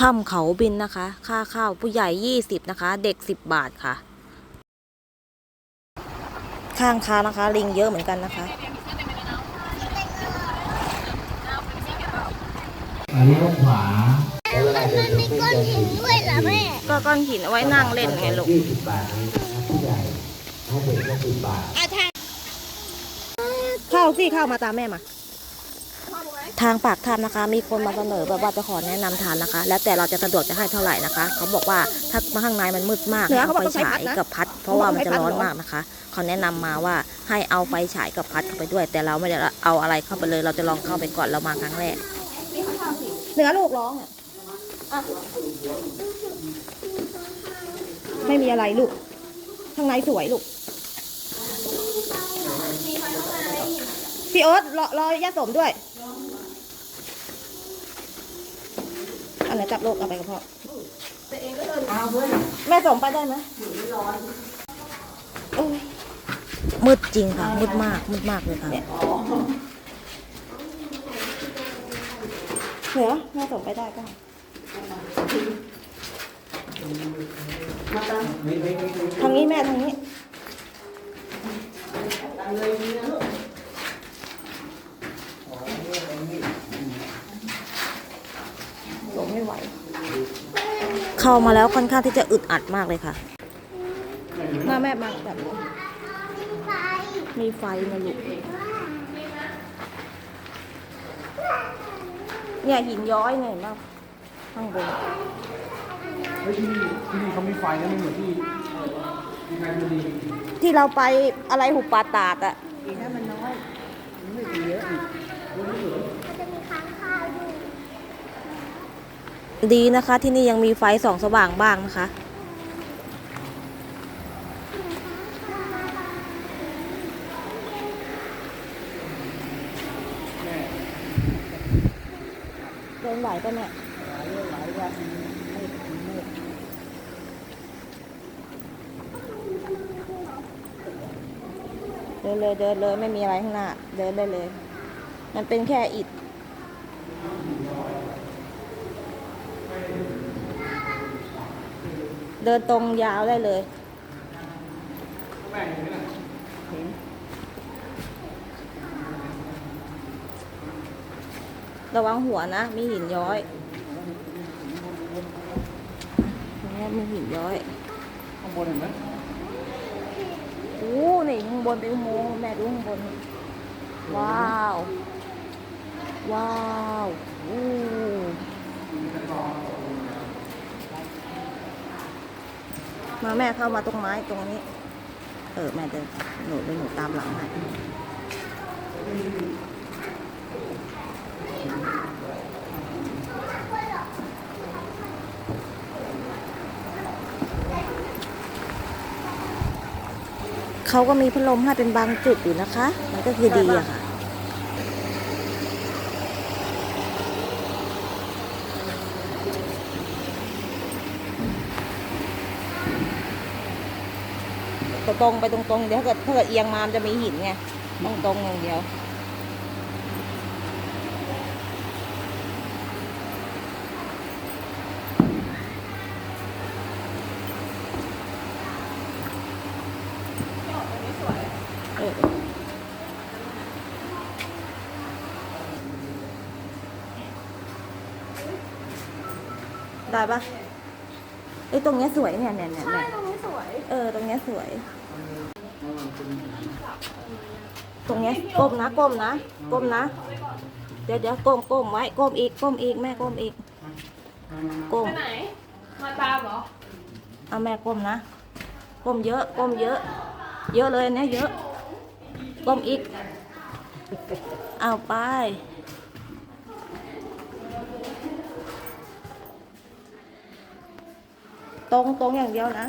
ถ้ำเขาบินนะคะ ค่าข้าวผู้ใหญ่ 20 นะคะ เด็ก 10 บาทค่ะ ข้างทางนะคะ ลิงเยอะเหมือนกันนะคะเลี้ยวขวามันมีก้อนหินด้วยเหรอแม่ก็ก้อนหินเอาไว้นั่งเล่นไงลูกยี่สิบบาทนี้นะผู้ใหญ่ให้เด็กก็สิบบาทเอาทางเข้าสิเข้ามาตามแม่มา ทางปากถ้ำนะคะ มีคนมาเสนอแบบว่าจะขอแนะนำทานนะคะ แล้วแต่เราจะสะดวกจะให้เท่าไหร่นะคะ เขาบอกว่าถ้ามาข้างในมันมืดมากเหนือให้เขาเอาบอกไฟต้องใช้ฉาพัยดนะกับพัด เพราะว่ามันจะเขาบอกร้อนให้พัดมากนะคะ เขาแนะนำมาว่าให้เอาไฟฉายกับพัดเข้าไปด้วย แต่เราไม่ได้เอาอะไรเข้าไปเลย เราจะลองเข้าไปก่อนเรามาครั้งแรกเหนือลูกร้องอะอะไม่มีอะไรลูกข้างในสวยลูกพี่โอ๊ตรอรอย่าสมด้วย อันไหนจับลูกเอาไปกับพ่อแม่สมไปได้ไหมโอ้ยมืดจริงค่ะ มืดมาก มืดมากเลยค่ะเหนือแม่สมไปได้ก็ทางนี้แม่ทางนี้ สมไม่ไหว เข้ามาแล้วค่อนข้างที่จะอึดอัดมากเลยค่ะ มาแม่มาแบบนี้มีไฟนะลูกเนี่ยหินย้อยเนี่ยเห็นป่ะข้างบนเฮ้ยที่นี่ที่นี่เขามีไฟนะไม่เหมือนที่ที่แมนบุรีที่เราไปอะไรหุบป่าตาดอะ ดีนะคะ ที่นี่ยังมีไฟส่องสว่างบ้างนะคะเดินไหวป่ะเนี่ยเดินเลยเดินเลยไม่มีอะไรข้างหน้า เดินได้เลย มันเป็นแค่อิฐ เดินตรงยาวได้เลยเห็นระวังหัวนะ มีหินย้อยเนี่ยมีหินย้อยข้างบนเห็นไหมโอ้นี่ข้างบนเป็นอุโมงค์แม่ดูข้างบน ว้าว ว้าว อู้ มาแม่เข้ามาตรงไม้ตรงนี้ เออแม่เดินหนูเดินหนูตามหลังให้เขาก็มีพัดลมให้เป็นบางจุดอยู่นะคะ มันก็คือดีอะค่ะ ก็ ตรงไปตรงๆเดี๋ยวถ้าเกิดถ้าเกิดเอียงมามันจะมีหินไงต้องตรงอย่างเดียว เออได้ปะไอ้ยตรงเนี้ยสวยเนี่ยเนี่ยเนี่ยเนี่ยเออ ตรงเนี้ยสวย ตรงเนี้ยก้มนะก้มนะก้มนะ เดี๋ยวเดี๋ยวก้มก้มไว้ก้มอีกก้มอีกแม่ก้มอีกก้มไปไหน มาตามเหรอเอาแม่ก้มนะก้มเยอะก้มเยอะ เยอะเลยอันเนี้ยเยอะก้มอีกเอาไปตรงตรงอย่างเดียวนะ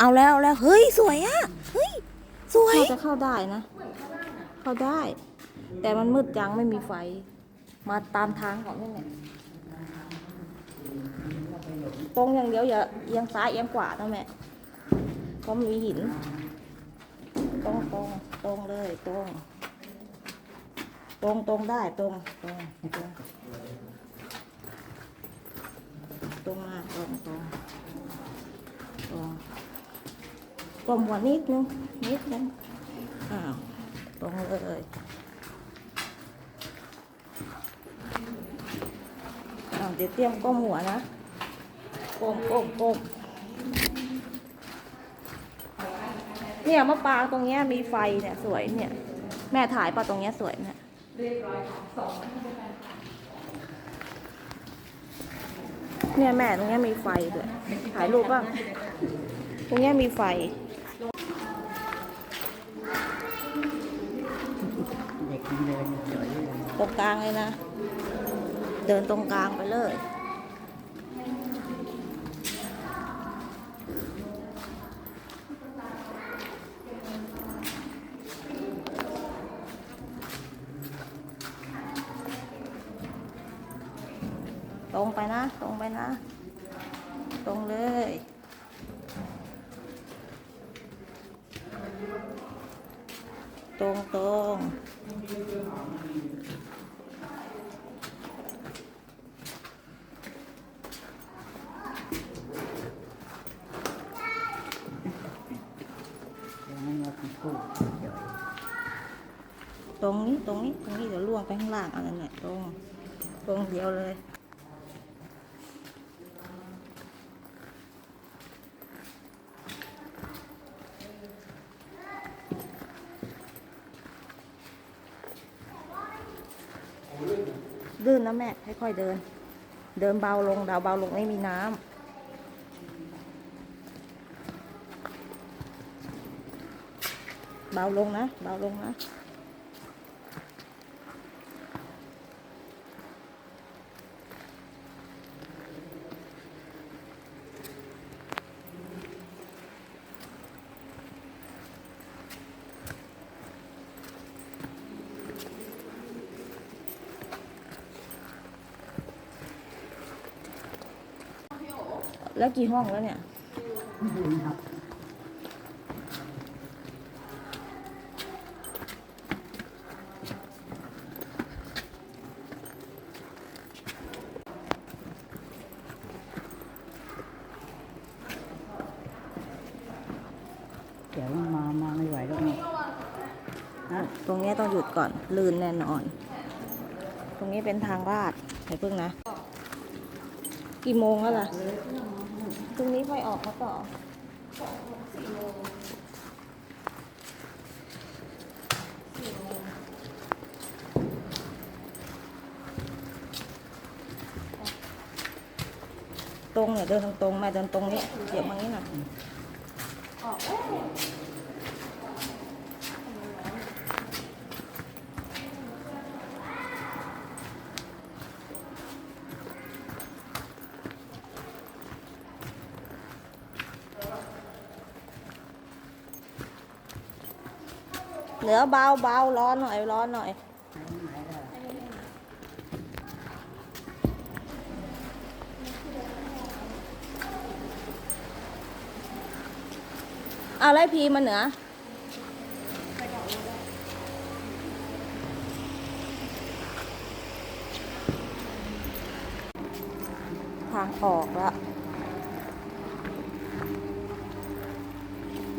เอาแล้วเอาแล้วเฮ้ยสวยอะเฮ้ยสวยเข้าจะเข้าได้นะ เข้าได้ แต่มันมืดจังไม่มีไฟ มาตามทางของนี่แหละตรงอย่างเดียวอย่าเอียงซ้ายเอียงขวานะแม่ราะมีหิน ตรงตรงตรงเลย ตรง ตรงตรงได้ตรงตรงตรงตรงมาตรงตรงตรง กลมกว่านิดนึงนิดนึงอ้าวตรงเลยอ้าวเดี๋ยวเตรียมก้มหัวนะก้มก้มก้มเนี่ยมะปรางตรงเนี้ยมีไฟเนี่ยสวยเนี่ย แม่ถ่ายป่ะตรงเนี้ยสวยเนี่ยเนี่ยแม่ตรงเนี้ยมีไฟด้วยถ่ายรูปบ้างตรงเนี้ยมีไฟ เด็กเดินสวยเลย ตรงกลางเลยนะ เดินตรงกลางไปเลยตรงไปนะ ตรงไปนะ ตรงเลย ตรงตรง ตรงนี้ตรงนี้ตรงนี้เดี๋ยวล่วงไปข้างล่างอันนั้นเนี่ยตรงตรงเดียวเลยลื่นนะแม่ค่อยๆเดิน เดินเบาลงดาวเบาลงไม่มีน้ำเบาลงนะ เบาลงนะแล้วกี่ห้องแล้วเนี่ย เดี๋ยวมา มาไม่ไหวแล้วนี่ ต รงนี้ต้องหยุดก่อนลื่นแน่นอน ตรงนี้เป็นทางลาดเดี๋ยวเพิ่งนะ กี่โมงแล้วล่ะ ตรงนี้ไฟออกมาต่อตรงเนี่ยเดินตรงๆม่เดินตรงนี้เหยียบมางี้หน่อย เหลือเบาเบาร้อนหน่อยร้อนหน่อยเอาแล้วพีมาเหนือทางออกแล้ว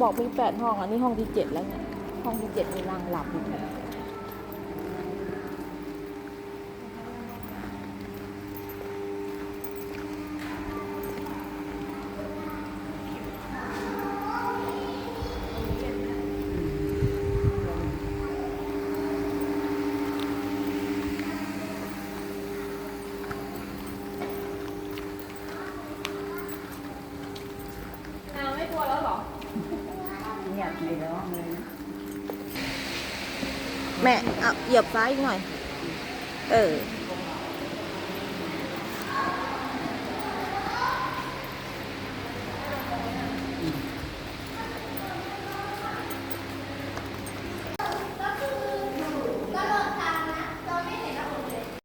บอกมีแปดห้องอันนี้ห้องที่เจ็ดแล้วเนี่ย ห้องที่เจ็ดมีนางหลับอยู่ นางไม่กลัวแล้วเหรอ เงียบไม่ร้องเลยนะ แม่เอาเหยียบซ้ายอีกหน่อย เออ